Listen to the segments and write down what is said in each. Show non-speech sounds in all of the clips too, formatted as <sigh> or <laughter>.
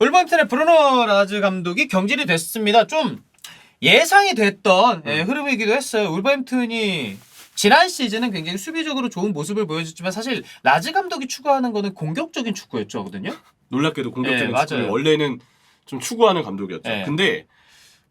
울버햄튼의 브루노 라즈 감독이 경질이 됐습니다. 좀 예상이 됐던 예, 흐름이기도 했어요. 울버햄튼이 지난 시즌은 굉장히 수비적으로 좋은 모습을 보여줬지만 사실 라즈 감독이 추구하는 거는 공격적인 축구였거든요. 놀랍게도 공격적인 네, 축구를 맞아요. 원래는 좀 추구하는 감독이었죠. 네. 근데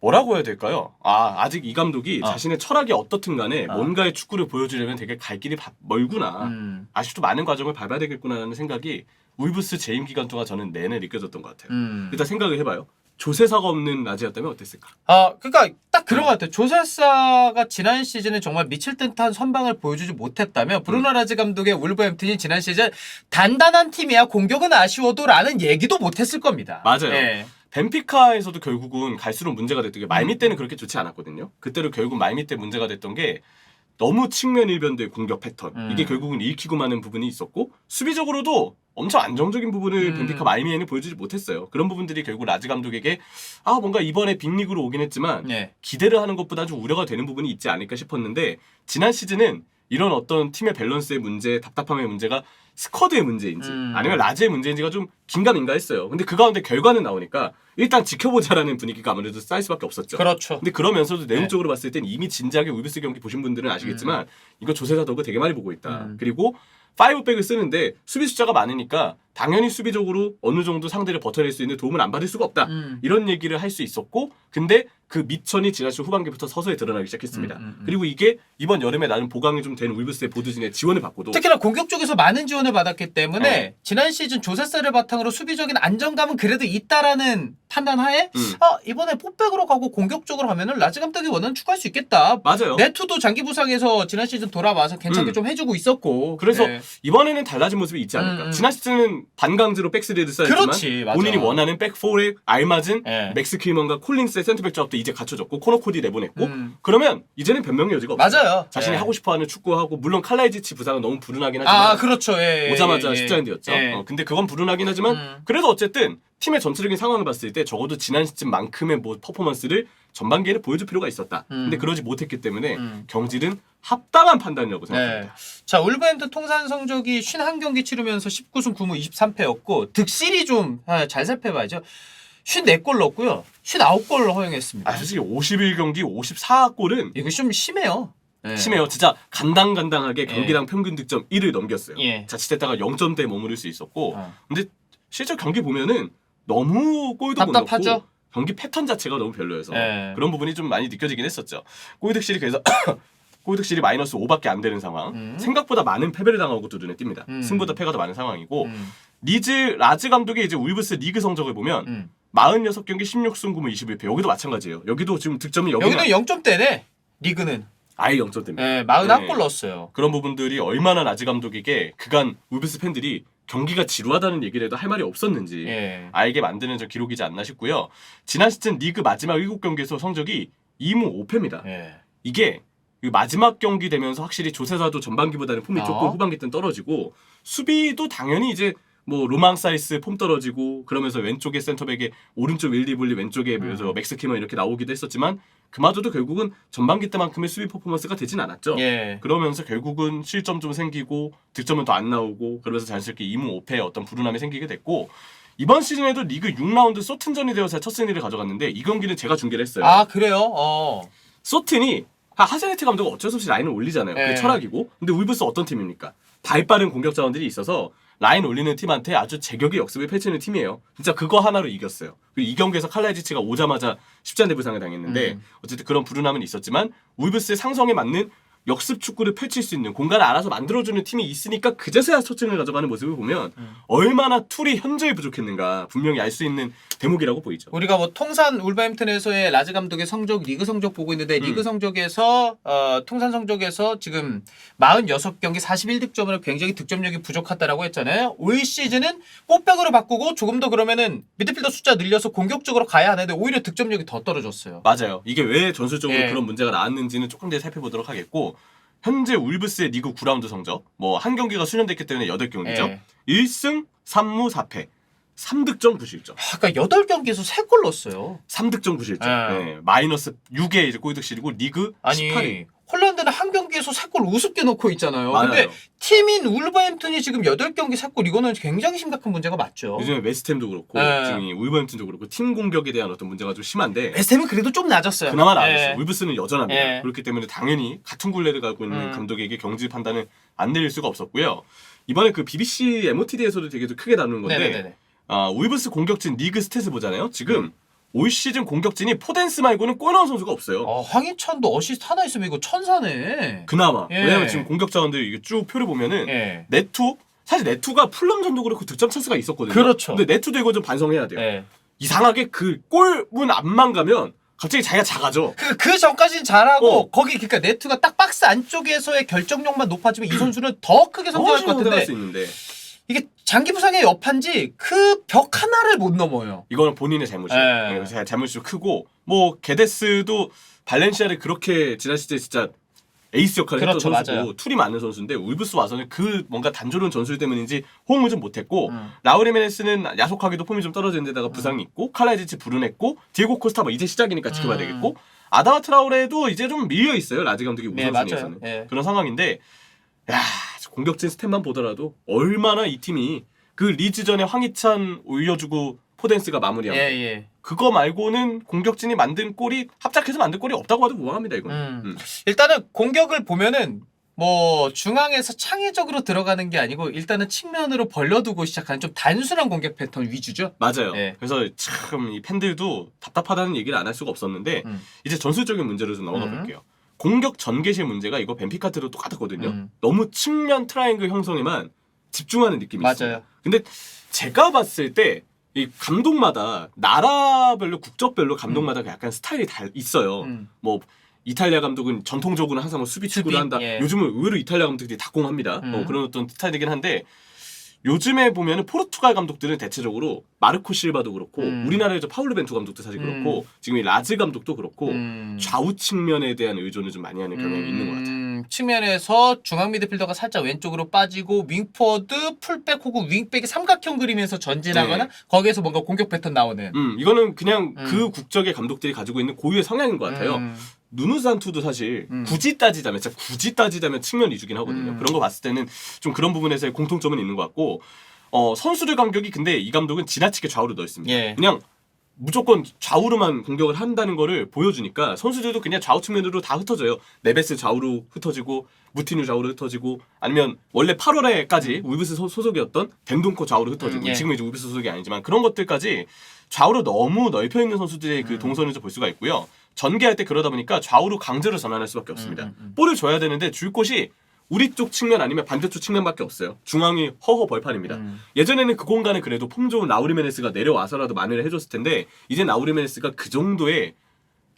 뭐라고 해야 될까요? 아 아직 이 감독이 어. 자신의 철학이 어떻든 간에 어. 뭔가의 축구를 보여주려면 되게 갈 길이 바- 멀구나. 음, 아직도 많은 과정을 밟아야 되겠구나라는 생각이 울브스 재임 기간 동안 저는 내내 느껴졌던 것 같아요. 음. 일단 생각을 해봐요. 조세사가 없는 라지였다면 어땠을까? 아, 그러니까 딱 그런 것 같아요. 조세사가 지난 시즌에 정말 미칠 듯한 선방을 보여주지 못했다면 브루노 라즈 감독의 울버햄튼이 지난 시즌 단단한 팀이야 공격은 아쉬워도라는 얘기도 못했을 겁니다. 맞아요. 예. 벤피카에서도 결국은 갈수록 문제가 됐던 게 말미 음. 때는 그렇게 좋지 않았거든요. 그때로 결국 말미 때 문제가 됐던 게 너무 측면 일변도의 공격 패턴 음. 이게 결국은 읽히고 마는 부분이 있었고 수비적으로도 엄청 안정적인 부분을 음. 벤피카 말미에는 보여주지 못했어요. 그런 부분들이 결국 라즈 감독에게 아 뭔가 이번에 빅리그로 오긴 했지만 예. 기대를 하는 것보다 좀 우려가 되는 부분이 있지 않을까 싶었는데 지난 시즌은 이런 어떤 팀의 밸런스의 문제, 답답함의 문제가 스쿼드의 문제인지 음. 아니면 라즈의 문제인지가 좀 긴가민가했어요. 근데 그 가운데 결과는 나오니까 일단 지켜보자라는 분위기가 아무래도 쌓일 수밖에 없었죠. 그렇죠. 근데 그러면서도 네. 내용적으로 봤을 땐 이미 진지하게 울브스 경기 보신 분들은 아시겠지만 이거 조세사 덕을 되게 많이 보고 있다. 음. 그리고 파이브백을 쓰는데 수비 숫자가 많으니까 당연히 수비적으로 어느 정도 상대를 버텨낼 수 있는 도움을 안 받을 수가 없다. 음. 이런 얘기를 할 수 있었고 근데 그 미천이 지난 시즌 후반기부터 서서히 드러나기 시작했습니다. 음, 음, 음. 그리고 이게 이번 여름에 나름 보강이 좀 된 울브스의 보드진의 지원을 받고도 특히나 공격 쪽에서 많은 지원을 받았기 때문에 네. 지난 시즌 조세사를 바탕으로 수비적인 안정감은 그래도 있다라는 판단하에 음. 아 이번에 포백으로 가고 공격적으로 하면은 라즈 감독이 원하는 추구할 수 있겠다. 맞아요. 네투도 장기 부상에서 지난 시즌 돌아와서 괜찮게 음. 좀 해주고 있었고 그래서 네. 이번에는 달라진 모습이 있지 않을까. 음, 음. 지난 시즌은 반강제로 백스리를 써야지만. 본인이 원하는 백포에 알맞은 네. 맥스 킬먼과 콜린스의 센터백 조합도 이제 갖춰졌고 코너 코디 내보냈고 음. 그러면 이제는 변명의 여지가 없어요. 맞아요. 자신이 예. 하고 싶어하는 축구하고 물론 칼라이지치 부상은 너무 불운하긴 하지만 아 그렇죠. 예, 예, 오자마자 예, 예. 십자인대였죠. 예. 어, 근데 그건 불운하긴 하지만 음. 그래도 어쨌든 팀의 전체적인 상황을 봤을 때 적어도 지난 시즌만큼의 뭐 퍼포먼스를 전반기에는 보여줄 필요가 있었다. 음. 근데 그러지 못했기 때문에 음. 경질은 합당한 판단이라고 생각합니다. 네. 자, 울버햄튼 통산 성적이 51경기 치르면서 19승 9무 23패였고 득실이 좀 잘 살펴봐야죠. 54골 넣었고요. 59골 허용했습니다. 아 솔직히 51경기 54골은 이거 좀 심해요. 네. 심해요. 진짜 간당간당하게 경기당 평균 득점 1을 넘겼어요. 예. 자칫했다가 0점대에 머무를 수 있었고 어. 근데 실제 경기 보면은 너무 골도 못 답답하죠? 넣고 경기 패턴 자체가 너무 별로여서 예. 그런 부분이 좀 많이 느껴지긴 했었죠. 골 득실이 그래서 <coughs> 골 득실이 마이너스 5밖에 안 되는 상황. 음. 생각보다 많은 패배를 당하고 두 눈에 띕니다. 음. 승보다 패가 더 많은 상황이고 음, 리즈 라즈 감독의 이제 울브스 리그 성적을 보면 음. 46경기 16승 9무 21패 여기도 마찬가지예요. 여기도 지금 득점이 여기는 여기는 0점대네. 리그는. 아예 0점대입니다. 예, 41골 네. 넣었어요. 그런 부분들이 얼마나 라즈 감독에게 그간 울브스 팬들이 경기가 지루하다는 얘기를 해도 할 말이 없었는지 예. 알게 만드는 저 기록이지 않나 싶고요. 지난 시즌 리그 마지막 7경기에서 성적이 2무 5패입니다. 예. 이게 이 마지막 경기 되면서 확실히 조세사도 전반기보다는 폼이 어. 조금 후반기 때는 떨어지고 수비도 당연히 이제 뭐 로망 사이스 폼 떨어지고 그러면서 왼쪽에 센터백에 오른쪽 윌리블리 왼쪽에 그래서 음. 맥스 키먼 이렇게 나오기도 했었지만 그마저도 결국은 전반기 때만큼의 수비 퍼포먼스가 되진 않았죠. 예. 그러면서 결국은 실점 좀 생기고 득점은 더 안 나오고 그러면서 자연스럽게 2무 5패의 어떤 불운함이 생기게 됐고 이번 시즌에도 리그 6라운드 소튼전이 되어서 첫 승리를 가져갔는데 이 경기는 제가 중계를 했어요. 아, 그래요? 어. 소튼이 하- 하세네트 감독은 어쩔 수 없이 라인을 올리잖아요. 그게 네. 철학이고. 근데 울브스 어떤 팀입니까? 발 빠른 공격 자원들이 있어서 라인 올리는 팀한테 아주 제격의 역습을 펼치는 팀이에요. 진짜 그거 하나로 이겼어요. 그리고 이 경기에서 칼라이지치가 오자마자 십자인대 부상을 당했는데 음. 어쨌든 그런 불운함은 있었지만 울브스의 상성에 맞는 역습 축구를 펼칠 수 있는 공간을 알아서 만들어주는 팀이 있으니까 그제서야 초증을 가져가는 모습을 보면 음. 얼마나 툴이 현저히 부족했는가 분명히 알 수 있는 대목이라고 보이죠. 우리가 뭐 통산 울버햄튼에서의 라즈 감독의 성적 리그 성적 보고 있는데 리그 음. 성적에서 어, 통산 성적에서 지금 46경기 41득점으로 굉장히 득점력이 부족하다라고 했잖아요. 올 시즌은 꽃백으로 바꾸고 조금 더 그러면은 미드필더 숫자 늘려서 공격적으로 가야 하는데 오히려 득점력이 더 떨어졌어요. 맞아요. 이게 왜 전술적으로 예. 그런 문제가 나왔는지는 조금 뒤에 살펴보도록 하겠고 현재 울브스의 리그 9라운드 성적 뭐 한 경기가 수년됐기 때문에 8경기죠. 예. 1승 3무 4패. 3득점 9실점. 아까 8경기에서 3골 넣었어요. 3득점 9실점. 네. 네. 마이너스 6의 이제 골득실이고 리그 아니 18위. 홀란드는 한 경기에서 3골 우습게 넣고 있잖아요. 맞아요. 근데 팀인 울버햄튼이 지금 8경기 3골 이거는 굉장히 심각한 문제가 맞죠. 요즘에 웨스트햄도 그렇고 네. 지금 이 울버햄튼도 그렇고 팀 공격에 대한 어떤 문제가 좀 심한데 베스템은 그래도 좀 낮았어요. 그나마 예. 나았어요. 울브스는 여전합니다. 예. 그렇기 때문에 당연히 같은 굴레를 가고 있는 음. 감독에게 경지 판단을 안 내릴 수가 없었고요. 이번에 그 BBC MOTD에서도 되게 좀 크게 다루는 건데 네네네. 아, 울브스 공격진 리그 스탯을 보잖아요. 지금 올 시즌 공격진이 포덴스 말고는 골 넣은 선수가 없어요. 어, 황희찬도 어시스트 하나 있으면 이거 천사네. 그나마 예. 왜냐면 지금 공격 자원들 이게 쭉 표를 보면은 예. 네투 사실 네투가 풀럼 전도 그렇고 득점 찬스가 있었거든요. 그렇죠. 근데 네투도 이거 좀 반성해야 돼요. 예. 이상하게 그 골문 앞만 가면 갑자기 자기가 작아져. 그, 그 전까지는 잘하고 어. 거기 그러니까 네트가 딱 박스 안쪽에서의 결정력만 높아지면 이 선수는 더 크게 성장할 것할 같은데 수 있는데 장기 부상의 여파인지 그 벽 하나를 못 넘어요. 이거는 본인의 잘못이에요. 예. 네, 제 잘못이 좀 크고 뭐 게데스도 발렌시아를 그렇게 지난 시즌 진짜 에이스 역할을 그렇죠, 했던 선수고 맞아요. 툴이 많은 선수인데 울브스 와서는 그 뭔가 단조로운 전술 때문인지 호응을 좀 못했고 음. 라우리 메네스는 야속하게도 폼이 좀 떨어진 데다가 부상이 있고 칼라이지치 불운했고 디에고 코스타 뭐 이제 시작이니까 지켜봐야 음. 되겠고 아다와 트라우레도 이제 좀 밀려 있어요 라지 감독이 네, 우선순위에서는 맞아요. 예. 그런 상황인데 야 공격진 스탯만 보더라도 얼마나 이 팀이 그 리즈전에 황희찬 올려주고 포덴스가 마무리한 예, 거 예. 그거 말고는 공격진이 만든 골이 합작해서 만든 골이 없다고 해도 무방합니다 이건. 음. 음. 일단은 공격을 보면은 뭐 중앙에서 창의적으로 들어가는 게 아니고 일단은 측면으로 벌려두고 시작하는 좀 단순한 공격 패턴 위주죠. 맞아요. 예. 그래서 참 이 팬들도 답답하다는 얘기를 안 할 수가 없었는데 음. 이제 전술적인 문제로 좀 넘어가 음. 볼게요. 공격 전개실 문제가 이거 벤피카트도 똑같았거든요. 음. 너무 측면 트라이앵글 형성에만 집중하는 느낌이 맞아요. 있어요. 근데 제가 봤을 때 이 감독마다 나라별로 국적별로 감독마다 약간 스타일이 다 있어요. 음. 뭐 이탈리아 감독은 전통적으로 항상 뭐 수비 축구를 수비, 한다. 예. 요즘은 의외로 이탈리아 감독들이 다 공합니다. 음. 어, 그런 어떤 스타일이긴 한데 요즘에 보면은 포르투갈 감독들은 대체적으로 마르코 실바도 그렇고 음. 우리나라에서 파울루 벤투 감독도 사실 그렇고 음. 지금 이 라즈 감독도 그렇고 음. 좌우 측면에 대한 의존을 좀 많이 하는 경향이 있는 것 같아요. 음, 측면에서 중앙 미드필더가 살짝 왼쪽으로 빠지고 윙포워드, 풀백 혹은 윙백이 삼각형 그리면서 전진하거나 네. 거기에서 뭔가 공격 패턴 나오는. 음, 이거는 그냥 음. 그 국적의 감독들이 가지고 있는 고유의 성향인 것 같아요. 음. 누누 산투도 사실 음. 굳이 따지자면 진짜 굳이 따지자면 측면 위주긴 하거든요. 음. 그런 거 봤을 때는 좀 그런 부분에서의 공통점은 있는 것 같고 어, 선수들 간격이 근데 이 감독은 지나치게 좌우로 넣었습니다. 예. 그냥 무조건 좌우로만 공격을 한다는 거를 보여주니까 선수들도 그냥 좌우 측면으로 다 흩어져요. 네베스 좌우로 흩어지고 무티뉴 좌우로 흩어지고 아니면 원래 8월에까지 울브스 소- 소속이었던 덴동코 좌우로 흩어지고 음, 예. 지금 이제 울브스 소속이 아니지만 그런 것들까지 좌우로 너무 넓혀 있는 선수들의 그 음. 동선을 좀 볼 수가 있고요. 전개할 때 그러다 보니까 좌우로 강제로 전환할 수밖에 없습니다. 음, 음. 볼을 줘야 되는데 줄 곳이 우리 쪽 측면 아니면 반대쪽 측면밖에 없어요. 중앙이 허허 벌판입니다. 음. 예전에는 그 공간에 그래도 폼 좋은 라우리메네스가 내려와서라도 만회를 해줬을 텐데 이제 라우리메네스가 그 정도의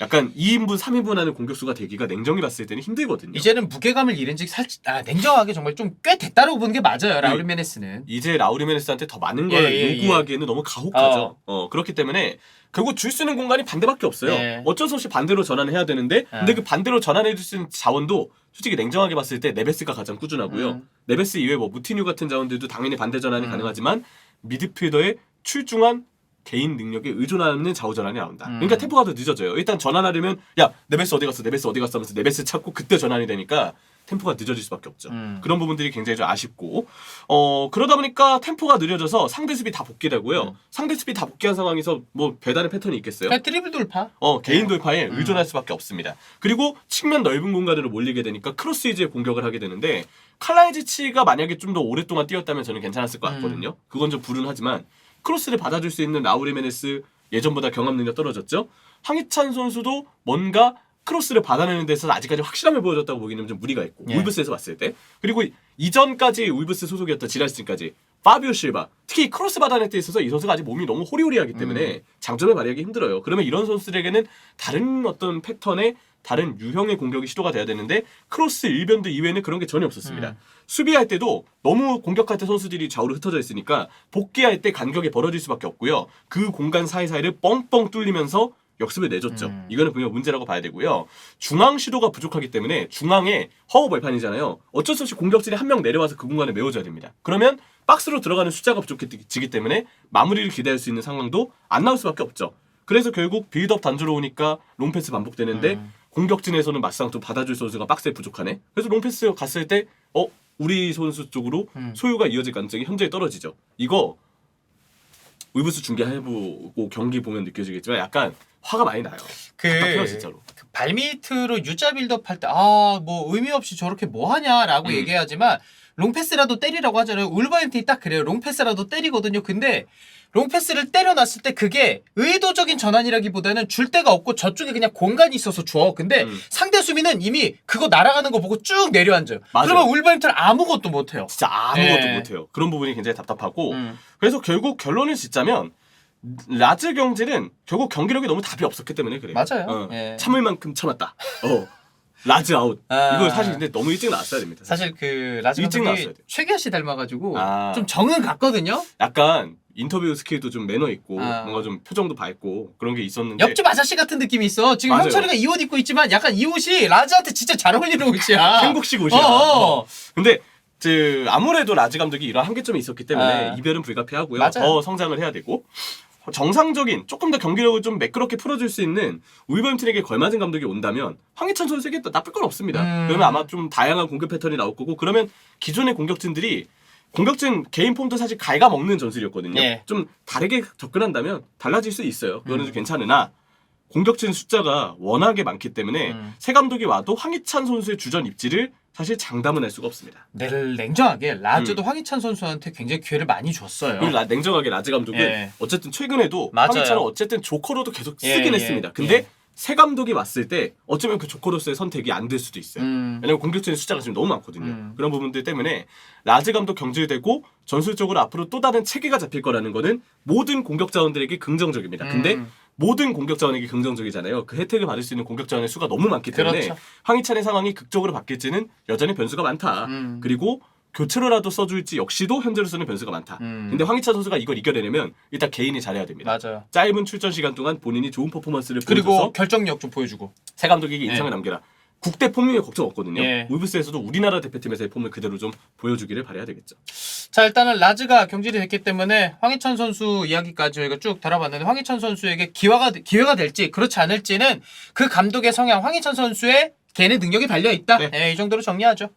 약간 2인분, 3인분 하는 공격수가 되기가 냉정히 봤을 때는 힘들거든요. 이제는 무게감을 잃은 지 살짝 아, 냉정하게 정말 좀 꽤 됐다고 보는 게 맞아요. 라울 예. 메네스는. 이제 라우리메네스한테 더 많은 예, 걸 예, 요구하기에는 너무 가혹하죠. 어. 그렇기 때문에 결국 줄 수 있는 공간이 반대밖에 없어요. 예. 어쩔 수 없이 반대로 전환을 해야 되는데 근데 예. 그 반대로 전환해 줄 수 있는 자원도 솔직히 냉정하게 봤을 때 네베스가 가장 꾸준하고요. 음. 네베스 이외에 뭐 무티뉴 같은 자원들도 당연히 반대 전환이 음. 가능하지만 미드필더의 출중한 개인 능력에 의존하는 좌우 전환이 나온다. 음. 그러니까 템포가 더 늦어져요. 일단 전환하려면 야 네베스 어디 갔어? 네베스 어디 갔어? 하면서 네베스 찾고 그때 전환이 되니까 템포가 늦어질 수밖에 없죠. 음. 그런 부분들이 굉장히 좀 아쉽고 어 그러다 보니까 템포가 느려져서 상대 수비 다 복귀되고요. 음. 상대 수비 다 복귀한 상황에서 뭐 배달의 패턴이 있겠어요? 드리블 돌파. 어 개인 네. 돌파에 음. 의존할 수밖에 없습니다. 그리고 측면 넓은 공간으로 몰리게 되니까 크로스 이제 공격을 하게 되는데 칼라이지치가 만약에 좀 더 오랫동안 뛰었다면 저는 괜찮았을 것 음. 같거든요. 그건 좀 불운하지만 크로스를 받아줄 수 있는 라우리 메네스 예전보다 경험 능력 떨어졌죠. 황희찬 선수도 뭔가 크로스를 받아내는 데서 아직까지 확실함을 보여줬다고 보기는 좀 무리가 있고 예. 울브스에서 봤을 때 그리고 이전까지 울브스 소속이었던 지난 시즌까지 파비오 실바 특히 크로스 받아낼 때 있어서 이 선수가 아직 몸이 너무 호리호리하기 때문에 음. 장점을 발휘하기 힘들어요. 그러면 이런 선수들에게는 다른 어떤 패턴의 다른 유형의 공격이 시도가 돼야 되는데 크로스 일변도 이외에는 그런 게 전혀 없었습니다. 음. 수비할 때도 너무 공격할 때 선수들이 좌우로 흩어져 있으니까 복귀할 때 간격이 벌어질 수밖에 없고요. 그 공간 사이사이를 뻥뻥 뚫리면서 역습을 내줬죠. 음. 이거는 분명 문제라고 봐야 되고요. 중앙 시도가 부족하기 때문에 중앙에 허우 벌판이잖아요. 어쩔 수 없이 공격진이 한 명 내려와서 그 공간을 메워줘야 됩니다. 그러면 박스로 들어가는 숫자가 부족해지기 때문에 마무리를 기대할 수 있는 상황도 안 나올 수밖에 없죠. 그래서 결국 빌드업 단조로 오니까 롱패스 반복되는데 음. 공격진에서는 막상 또 받아줄 선수가 박스에 부족하네. 그래서 롱패스 갔을 때 어? 우리 선수 쪽으로 음. 소유가 이어질 가능성이 현저히 떨어지죠. 이거 울브스 중계해보고 경기 보면 느껴지겠지만 약간 화가 많이 나요. 그 답답해요 진짜로. 발밑으로 U자 빌드업 할 때 아 뭐 의미 없이 저렇게 뭐 하냐라고 음. 얘기하지만 롱패스라도 때리라고 하잖아요. 울버햄튼이 딱 그래요. 롱패스라도 때리거든요. 근데 롱패스를 때려놨을 때 그게 의도적인 전환이라기보다는 줄 데가 없고 저쪽에 그냥 공간이 있어서 줘. 근데 음. 상대 수비는 이미 그거 날아가는 거 보고 쭉 내려앉아요. 맞아요. 그러면 울버햄튼 아무것도 못해요. 진짜 아무것도 네. 못해요. 그런 부분이 굉장히 답답하고 음. 그래서 결국 결론을 짓자면 라즈 경질은 결국 경기력이 너무 답이 없었기 때문에 그래요. 맞아요. 어, 예. 참을 만큼 참았다. 어. 라즈 아웃. 아. 이거 사실 근데 너무 일찍 나왔어야 됩니다. 사실 그 라즈 일찍 감독이 나왔어야 돼요. 최기아 씨 닮아가지고 아. 좀 정은 갔거든요. 약간 인터뷰 스킬도 좀 매너 있고 아. 뭔가 좀 표정도 밝고 그런 게 있었는데 옆집 아저씨 같은 느낌이 있어. 지금 맞아요. 형철이가 이 옷 입고 있지만 약간 이 옷이 라즈한테 진짜 잘 어울리는 옷이야. <laughs> 한국식 옷이야. 어, 어. 근데 그 아무래도 라즈 감독이 이런 한계점이 있었기 때문에 아. 이별은 불가피하고요. 맞아요. 더 성장을 해야 되고 정상적인 조금 더 경기력을 좀 매끄럽게 풀어줄 수 있는 울버햄튼에게 걸맞은 감독이 온다면 황희찬 선수에게 또 나쁠 건 없습니다. 음. 그러면 아마 좀 다양한 공격 패턴이 나올 거고 그러면 기존의 공격진들이 공격진 개인 폼도 사실 갉아먹는 전술이었거든요. 예. 좀 다르게 접근한다면 달라질 수 있어요. 그거는 음. 좀 괜찮으나 공격진 숫자가 워낙에 많기 때문에 음. 새 감독이 와도 황희찬 선수의 주전 입지를 사실 장담은 할 수가 없습니다. 늘 냉정하게 라즈도 음. 황희찬 선수한테 굉장히 기회를 많이 줬어요. 그리고 라- 냉정하게 라즈 감독은 예. 어쨌든 최근에도 맞아요. 황희찬은 어쨌든 조커로도 계속 예, 쓰긴 예, 했습니다. 예. 근데 새 감독이 왔을 때 어쩌면 그 조커로서의 선택이 안 될 수도 있어요. 음. 왜냐면 공격진의 숫자가 지금 너무 많거든요. 음. 그런 부분들 때문에 라즈 감독 경질되고 전술적으로 앞으로 또 다른 체계가 잡힐 거라는 거는 모든 공격 자원들에게 긍정적입니다. 근데 음. 모든 공격 자원에게 긍정적이잖아요. 그 혜택을 받을 수 있는 공격 자원의 수가 너무 많기 때문에 그렇죠. 황희찬의 상황이 극적으로 바뀔지는 여전히 변수가 많다. 음. 그리고 교체로라도 써줄지 역시도 현재로서는 변수가 많다. 음. 근데 황희찬 선수가 이걸 이겨내려면 일단 개인이 잘해야 됩니다. 맞아요. 짧은 출전 시간 동안 본인이 좋은 퍼포먼스를 그리고 보여줘서 결정력 좀 보여주고. 새 감독에게 인상을 예. 남겨라. 국대 폼 위에 걱정 없거든요. 예. 울브스에서도 우리나라 대표팀에서의 폼을 그대로 좀 보여주기를 바라야 되겠죠. 자 일단은 라즈가 경질이 됐기 때문에 황희찬 선수 이야기까지 저희가 쭉 다뤄봤는데 황희찬 선수에게 기회가 기회가 될지 그렇지 않을지는 그 감독의 성향 황희찬 선수의 개인의 능력이 달려 있다. 네. 예, 이 정도로 정리하죠.